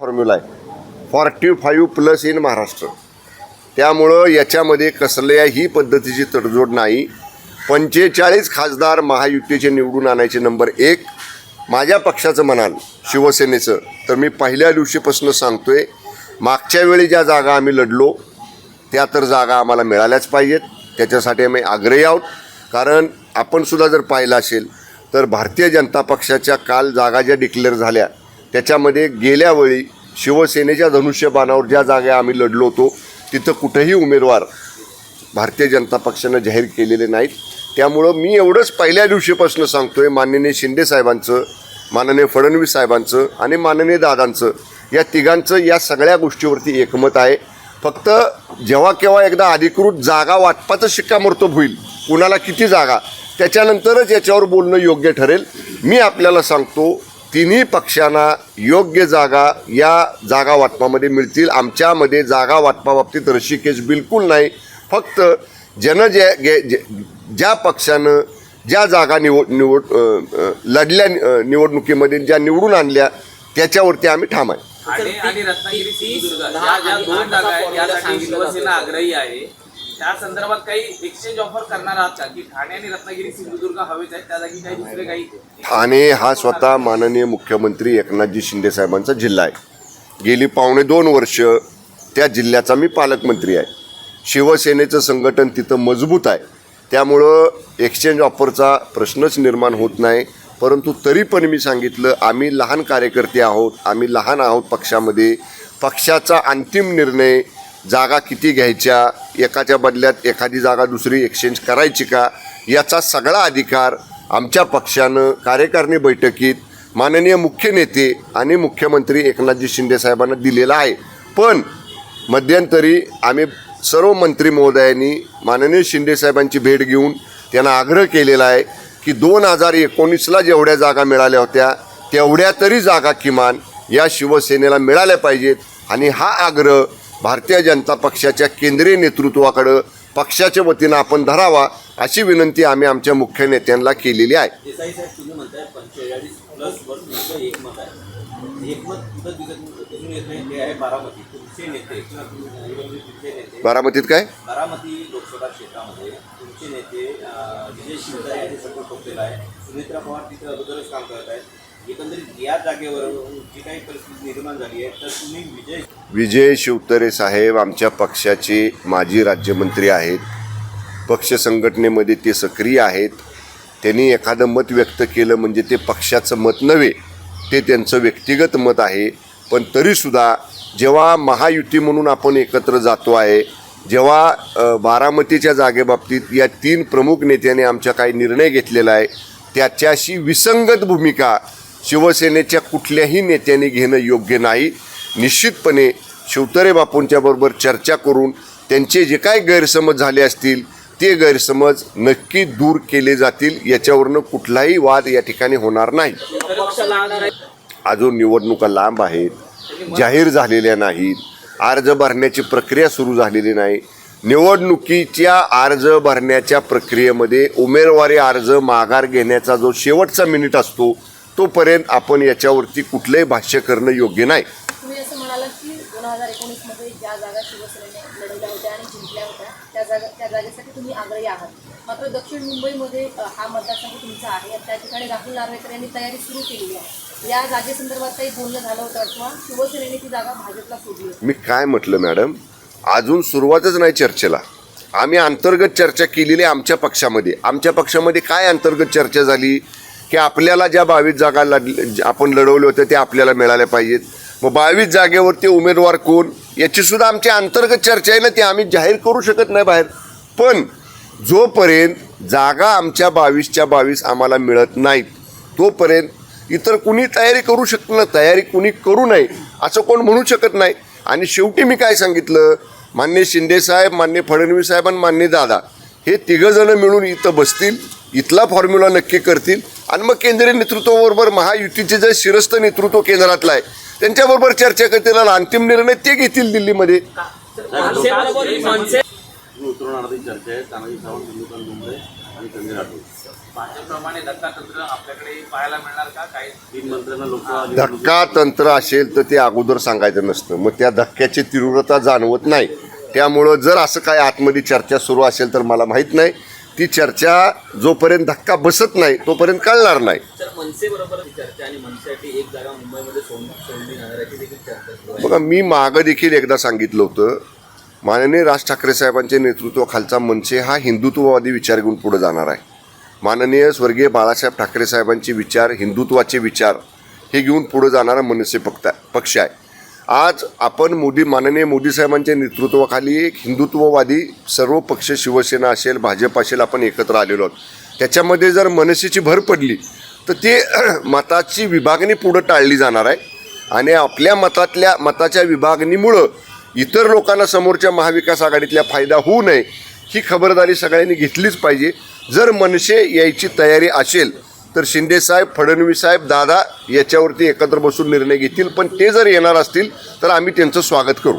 Formula आहे. Forty five plus in Maharashtra त्यामुळं याच्यामध्ये कसल्याही पद्धतीची तडजोड नाही. पंचेचाळीस खासदार महायुतीचे निवडून आणायचे नंबर एक. माझ्या पक्षाचं म्हणाल शिवसेनेचं. तर मी पहिल्या दिवशीपासून आहे मागच्या वेळी ज्या जागा आम्ही लढलो त्या तर जागा आम्हाला मिळाल्याच पाहिजेत. त्याच्यासाठी आम्ही आग्रही आहोत. कारण आपणसुद्धा जर पाहिलं असेल तर भारतीय जनता पक्षाच्या काल जागा ज्या डिक्लेअर झाल्या त्याच्यामध्ये गेल्यावेळी शिवसेनेच्या धनुष्यबाणावर ज्या जागा आम्ही लढलो होतो तिथं कुठंही उमेदवार भारतीय जनता पक्षानं जाहीर केलेले नाहीत. त्यामुळं मी एवढंच पहिल्या दिवशीपासून आहे माननीय शिंदे साहेबांचं माननीय फडणवीस साहेबांचं आणि माननीय दादांचं या तिघांचं या सगळ्या गोष्टीवरती एकमत आहे. फक्त जेव्हा केव्हा एकदा अधिकृत जागा वाटपाचं शिक्कामोर्तब होईल कुणाला किती जागा त्याच्यानंतरच याच्यावर बोलणं योग्य ठरेल. मी आपल्याला सांगतो तिन्ही पक्षांना योग्य जागा या जागा वाटपामध्ये मिळतील. आमच्यामध्ये जागा वाटपाबाबतीत रशिकेश बिलकुल नाही. फक्त जन ज्या गे- ज्या पक्षानं ज्या जागा निवड निवड लढल्या निवडणुकीमध्ये ज्या निवडून आणल्या त्याच्यावरती आम्ही ठाम आहे. आणि रत्नागिरी सिंधुदुर्ग ज्या दोन जागा आहेत शिवसेना आग्रही आहे. त्या संदर्भात काही एक्सचेंज ऑफर करणार आहात का? की ठाणे आणि रत्नागिरी सिंधुदुर्ग हवेच आहेत त्या जागी काही दुसरे काही ठाणे हा स्वतः माननीय मुख्यमंत्री एकनाथजी शिंदे साहेबांचा जिल्हा आहे. गेली पावणे दोन वर्ष त्या जिल्ह्याचा मी पालकमंत्री आहे. शिवसेनेचं संघटन तिथं मजबूत आहे. त्यामुळं एक्सचेंज ऑफरचा प्रश्नच निर्माण होत नाही. परंतु तरी पण मी सांगितलं आम्ही लहान कार्यकर्ते आहोत आम्ही लहान आहोत पक्षामध्ये. पक्षाचा अंतिम निर्णय जागा किती घ्यायच्या एकाच्या बदल्यात एखादी जागा दुसरी एक्सचेंज करायची का याचा सगळा अधिकार आमच्या पक्षानं कार्यकारिणी बैठकीत माननीय मुख्य नेते आणि मुख्यमंत्री एकनाथजी शिंदे साहेबांना दिलेला आहे. पण मध्यंतरी आम्ही सर्व मंत्री महोदयांनी माननीय शिंदे साहेबांची भेट घेऊन त्यांना आग्रह केलेला आहे की दोन हजार एकोणीसला जेवढ्या जागा मिळाल्या होत्या तेवढ्या तरी जागा किमान या शिवसेनेला मिळाल्या पाहिजेत. आणि हा आग्रह भारतीय जनता पक्षाच्या केंद्रीय नेतृत्वाकडं पक्षाच्या वतीनं आपण धरावा अशी विनंती आम्ही आमच्या मुख्य नेत्यांना केलेली आहे. बारामतीत काय? बारामती लोकसभा क्षेत्रामध्ये तुमचे नेते विजय शिवतारे यांनी सपोर्ट ठोकलेला आहे. सुमित्रा पवार तिथं अगोदरच काम करत आहेत. एकंदरीत या जागेवर जी काही परिस्थिती निर्माण झाली आहे तर तुम्ही विजय विजय शिवतरे साहेब आमच्या पक्षाचे माजी राज्यमंत्री आहेत. पक्ष संघटनेमध्ये ते सक्रिय आहेत. त्यांनी एखादं मत व्यक्त केलं म्हणजे ते पक्षाचं मत नव्हे ते त्यांचं व्यक्तिगत मत आहे. पण तरीसुद्धा जेव्हा महायुती म्हणून आपण एकत्र जातो आहे जेव्हा बारामतीच्या जागेबाबतीत या तीन प्रमुख नेत्याने आमच्या काही निर्णय घेतलेला आहे त्याच्याशी विसंगत भूमिका शिवसेनेच्या कुठल्याही नेत्याने घेणं योग्य नाही. निश्चितपणे शिवतरे बापूंच्या बरोबर चर्चा करून त्यांचे जे काय गैरसमज झाले असतील ते गैरसमज नक्की दूर केले जातील याच्यावरनं कुठलाही वाद या ठिकाणी होणार नाही. अजून निवडणुका लांब आहेत जाहीर झालेल्या नाहीत अर्ज भरण्याची प्रक्रिया सुरू झालेली नाही. निवडणुकीच्या अर्ज भरण्याच्या प्रक्रियेमध्ये उमेदवारी अर्ज माघार घेण्याचा जो शेवटचा मिनिट असतो तोपर्यंत आपण याच्यावरती कुठलंही भाष्य करणं योग्य नाही. मात्र दक्षिण मुंबईमध्ये हा मतदारसंघ तुमचा आहे. त्या ठिकाणी राहुल नार्वेकर यांनी तयारी सुरू आहे. या जागेसंदर्भात काही बोलणं झालं होतं किंवा शिवसेनेने ती जागा भाजपला सोडली मी काय म्हटलं मॅडम? अजून सुरुवातच नाही चर्चेला. आम्ही अंतर्गत चर्चा केलेली आहे आमच्या पक्षामध्ये. आमच्या पक्षामध्ये काय अंतर्गत चर्चा झाली? की आपल्याला ज्या बावीस जागा लढ आपण लढवल्या होत्या त्या आपल्याला मिळाल्या पाहिजेत. मग बावीस जागेवरती उमेदवार कोण? याची सुद्धा आमची अंतर्गत चर्चा आहे ना ती आम्ही जाहीर करू शकत नाही बाहेर. पण जोपर्यंत जागा आमच्या बावीसच्या बावीस आम्हाला मिळत नाहीत तोपर्यंत इतर कुणी तयारी करू शकत नाही तयारी कुणी करू नये असं कोण म्हणू शकत नाही. आणि शेवटी मी काय सांगितलं? मान्य शिंदेसाहेब मान्य फडणवीस साहेब आणि मान्य दादा हे तिघंजणं मिळून इथं बसतील इथला फॉर्म्युला नक्की करतील. आणि मग केंद्रीय नेतृत्वाबरोबर महायुतीचे जे शिरस्त नेतृत्व केंद्रातलं आहे त्यांच्याबरोबर चर्चा करतील आणि अंतिम निर्णय ते घेतील दिल्लीमध्ये. धक्का तंत्र असेल तर ते अगोदर सांगायचं नसतं. मग त्या धक्क्याची तीव्रता जाणवत नाही. त्यामुळं जर असं काय आतमध्ये चर्चा सुरू असेल तर मला माहीत नाही. ती चर्चा जोपर्यंत धक्का बसत नाही तोपर्यंत कळणार नाही. बघा मी मागं देखील एकदा सांगितलं होतं. माननीय राज ठाकरे साहेबांच्या नेतृत्वाखालचा मनसे हा हिंदुत्ववादी विचार घेऊन पुढे जाणार आहे. माननीय स्वर्गीय बाळासाहेब ठाकरे साहेबांचे विचार हिंदुत्वाचे विचार हे घेऊन पुढे जाणारा मनसे पक्ष पक्ष आहे. आज आपण मोदी माननीय मोदी साहेबांच्या नेतृत्वाखाली एक हिंदुत्ववादी सर्व पक्ष शिवसेना असेल भाजप असेल आपण एकत्र आलेलो आहोत. त्याच्यामध्ये जर मनसेची भर पडली तर ते मताची विभागणी पुढं टाळली जाणार आहे. आणि आपल्या मतातल्या मताच्या विभागणीमुळं इतर लोकांना समोरच्या महाविकास आघाडीतल्या फायदा होऊ नये ही खबरदारी सगळ्यांनी घेतलीच पाहिजे. जर मनसे यायची तयारी असेल तर शिंदेसाहेब फडणवीस साहेब दादा याच्यावरती एकत्र बसून निर्णय घेतील. पण ते जर येणार असतील तर आम्ही त्यांचं स्वागत करू.